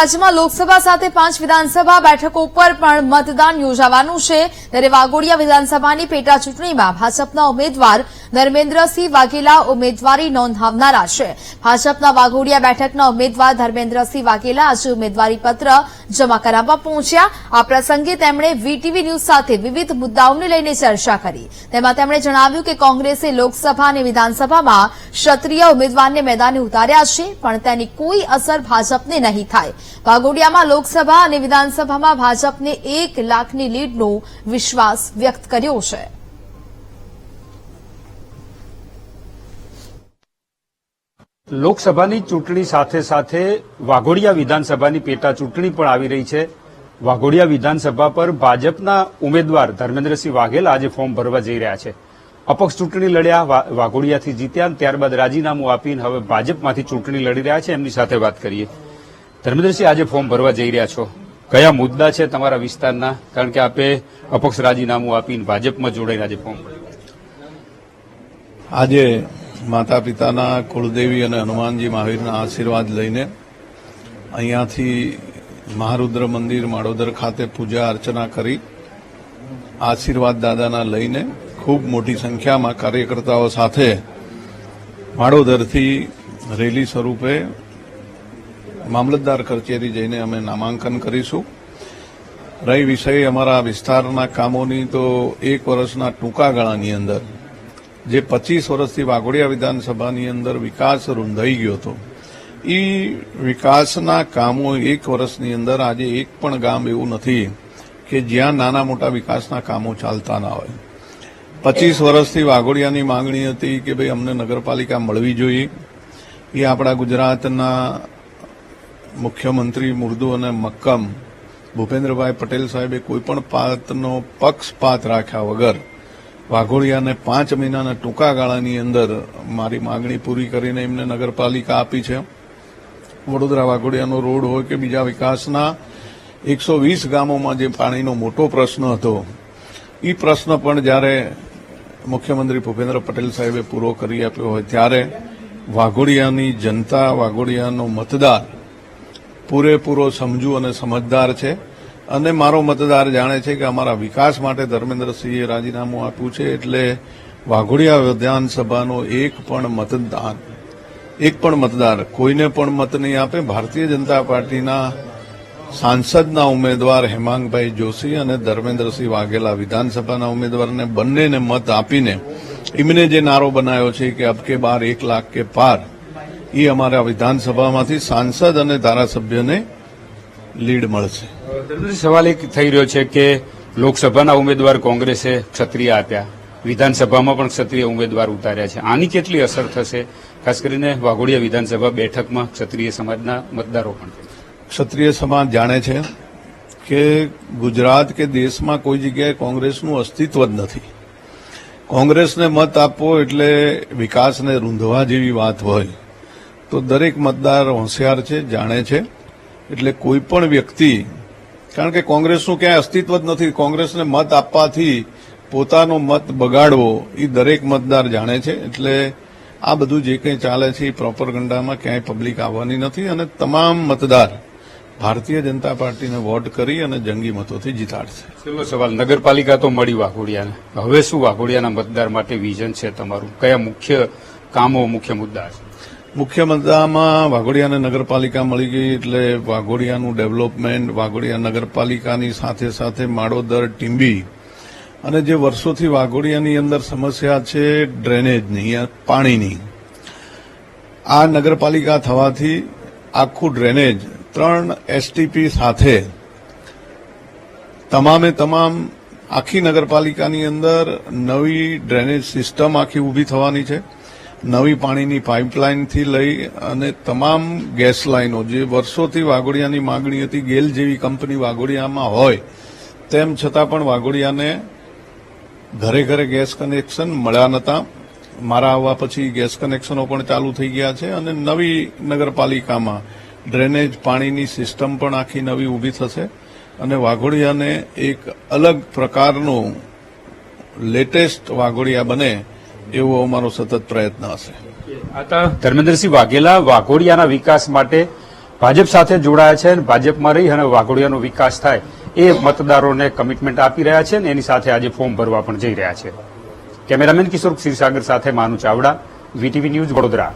રાજ્યમાં લોકસભા સાથે પાંચ વિધાનસભા બેઠકો પર પણ મતદાન યોજાવાનું છે. ત્યારે વાઘોડિયા વિધાનસભાની પેટા ચૂંટણીમાં ભાજપના ઉમેદવાર ધર્મેન્દ્રસિંહ વાઘેલા ઉમેદવારી નોંધાવનારા છે. ભાજપના વાઘોડિયા બેઠકના ઉમેદવાર ધર્મેન્દ્રસિંહ વાઘેલા આજે ઉમેદવારી પત્ર જમા કરાવવા પહોંચ્યા. આ પ્રસંગે તેમણે વીટીવી ન્યૂઝ સાથે વિવિધ મુદ્દાઓને લઈને ચર્ચા કરી. તેમાં તેમણે જણાવ્યું કે કોંગ્રેસે લોકસભા અને વિધાનસભામાં ક્ષત્રિય ઉમેદવારને મેદાને ઉતાર્યા છે, પણ તેની કોઈ અસર ભાજપને નહીં થાય. વાઘોડિયામાં લોકસભા અને વિધાનસભામાં ભાજપને એક લાખની લીડનો વિશ્વાસ વ્યક્ત કર્યો છે. લોકસભાની ચૂંટણી સાથે સાથે વાઘોડિયા વિધાનસભાની પેટા ચૂંટણી પણ આવી રહી છે. વાઘોડિયા વિધાનસભા પર ભાજપના ઉમેદવાર ધર્મેન્દ્રસિંહ વાઘેલ આજે ફોર્મ ભરવા જઈ રહ્યા છે. અપક્ષ ચૂંટણી લડ્યા વાઘોડિયાથી જીત્યા ત્યારબાદ રાજીનામું આપીને હવે ભાજપમાંથી ચૂંટણી લડી રહ્યા છે. એમની સાથે વાત કરીએ. ધર્મેન્દ્રસિંહ, આજે ફોર્મ ભરવા જઈ રહ્યા છો. કયા મુદ્દા છે તમારા વિસ્તારના? કારણ કે આપે અપક્ષ રાજીનામું આપીને ભાજપમાં જોડાઈને આજે ફોર્મ આજે માતા પિતાના કુળદેવી અને હનુમાનજી મહાવીરના આશીર્વાદ લઈને અહીંયાથી મહારુદ્ર મંદિર, માળોદર ખાતે પૂજા અર્ચના કરી આશીર્વાદ દાદાના લઈને ખૂબ મોટી સંખ્યામાં કાર્યકર્તાઓ સાથે માળોદરથી રેલી સ્વરૂપે મામલતદાર કચેરી જઈને અમે નામાંકન કરીશું. રહી વિષય અમારા વિસ્તારના કામોની તો એક વર્ષના ટૂંકા ગાળાની અંદર, જે પચીસ વર્ષથી વાઘોડિયા વિધાનસભાની અંદર વિકાસ રૂંધાઈ ગયો હતો. એ વિકાસના કામો એક વર્ષની અંદર આજે એક પણ ગામ એવું નથી કે જ્યાં નાના મોટા વિકાસના કામો ચાલતા ના હોય. પચીસ વર્ષથી વાઘોડિયાની માંગણી હતી કે ભાઈ અમને નગરપાલિકા મળવી જોઈએ. એ આપણા ગુજરાતના મુખ્યમંત્રી મુર્દુ અને મક્કમ ભૂપેન્દ્રભાઈ પટેલ સાહેબે કોઈપણ પાતનો પક્ષપાત રાખ્યા વગર વાઘોડિયાને પાંચ મહિનાના ટૂંકા ગાળાની અંદર મારી માગણી પૂરી કરીને એમને નગરપાલિકા આપી છે. વડોદરા વાઘોડિયાનો રોડ હોય કે બીજા વિકાસના એકસો વીસ ગામોમાં જે પાણીનો મોટો પ્રશ્ન હતો એ પ્રશ્ન પણ જ્યારે મુખ્યમંત્રી ભૂપેન્દ્ર પટેલ સાહેબે પૂરો કરી આપ્યો હોય ત્યારે વાઘોડિયાની જનતા, વાઘોડિયાનો મતદાર પૂરેપૂરો સમજુ અને સમજદાર છે. અને મારો મતદાર જાણે છે કે અમારા વિકાસ માટે ધર્મેન્દ્રસિંહે રાજીનામું આપ્યું છે એટલે વાઘોડિયા વિધાનસભાનો એક પણ મતદાન, એક પણ મતદાર કોઈને પણ મત નહીં આપે. ભારતીય જનતા પાર્ટીના સાંસદના ઉમેદવાર હેમાંગભાઈ જોશી અને ધર્મેન્દ્રસિંહ વાઘેલા વિધાનસભાના ઉમેદવારને બંનેને મત આપીને એમને જે નારો બનાવ્યો છે કે અબકે બાર એક લાખ કે પાર એ અમારા વિધાનસભામાંથી સાંસદ અને ધારાસભ્યને લીડ મળશે. સવાલ એક થઈ રહ્યો છે કે લોકસભાના ઉમેદવાર કોંગ્રેસે ક્ષત્રિય આપ્યા. વિધાનસભામાં પણ ક્ષત્રિય ઉમેદવાર ઉતાર્યા છે. આની કેટલી અસર થશે? ખાસ કરીને વાઘોડિયા વિધાનસભા બેઠકમાં ક્ષત્રિય સમાજના મતદારો પણ ક્ષત્રિય સમાજ જાણે છે કે ગુજરાત કે દેશમાં કોઈ જગ્યાએ કોંગ્રેસનું અસ્તિત્વ જ નથી. કોંગ્રેસને મત આપવો એટલે વિકાસને રૂંધવા જેવી વાત હોય. તો દરેક મતદાર હોશિયાર છે, જાણે છે. એટલે કોઈ પણ વ્યક્તિ, કારણ કે કોંગ્રેસનું ક્યાંય અસ્તિત્વ જ નથી, કોંગ્રેસને મત આપવાથી પોતાનો મત બગાડવો એ દરેક મતદાર જાણે છે. એટલે આ બધું જે કંઈ ચાલે છે એ પ્રોપરગંડામાં ક્યાંય પબ્લિક આવવાની નથી અને તમામ મતદાર ભારતીય જનતા પાર્ટીને વોટ કરી અને જંગી મતોથી જીતાડશે. છેલ્લો સવાલ, નગરપાલિકા તો મળી વાઘોડિયાને. હવે શું વાઘોડિયાના મતદાર માટે વિઝન છે તમારું? કયા મુખ્ય કામો, મુખ્ય મુદ્દા છે? મુખ્ય મુદ્દામાં વાઘોડિયાને નગરપાલિકા મળી ગઈ એટલે વાઘોડિયાનું ડેવલપમેન્ટ, વાઘોડિયા નગરપાલિકાની સાથે સાથે માળોદર, ટીંબી અને જે વર્ષોથી વાઘોડિયાની અંદર સમસ્યા છે ડ્રેનેજની પાણીની. આ નગરપાલિકા થવાથી આખું ડ્રેનેજ ત્રણ એસટીપી સાથે તમામે તમામ આખી નગરપાલિકાની અંદર નવી ડ્રેનેજ સિસ્ટમ આખી ઊભી થવાની છે. નવી પાણીની પાઇપલાઇનથી લઈ અને તમામ ગેસ લાઇનો, જે વર્ષોથી વાઘોડિયાની માગણી હતી, ગેલ જેવી કંપની વાઘોડિયામાં હોય, તેમ છતાં પણ વાઘોડિયાને ઘરે ઘરે ગેસ કનેક્શન મળ્યા નહોતા મારા આવવા પછી ગેસ કનેક્શનો પણ ચાલુ થઈ ગયા છે અને નવી નગરપાલિકામાં ડ્રેનેજ પાણીની સિસ્ટમ પણ આખી નવી ઊભી થશે અને વાઘોડિયાને એક અલગ પ્રકારનું લેટેસ્ટ વાઘોડિયા બને એવો અમારો સતત પ્રયત્ન હશે. ધર્મેન્દ્રસિંહ વાઘેલા વાઘોડિયાના વિકાસ માટે ભાજપ સાથે જોડાયા છે અને ભાજપમાં રહી અને વાઘોડિયાનો વિકાસ થાય એ મતદારોને કમિટમેન્ટ આપી રહ્યા છે અને એની સાથે આજે ફોર્મ ભરવા પણ જઈ રહ્યા છે. કેમેરામેન કિશોર ક્ષીરસાગર સાથે માનુ ચાવડા વીટીવી ન્યૂઝ વડોદરા.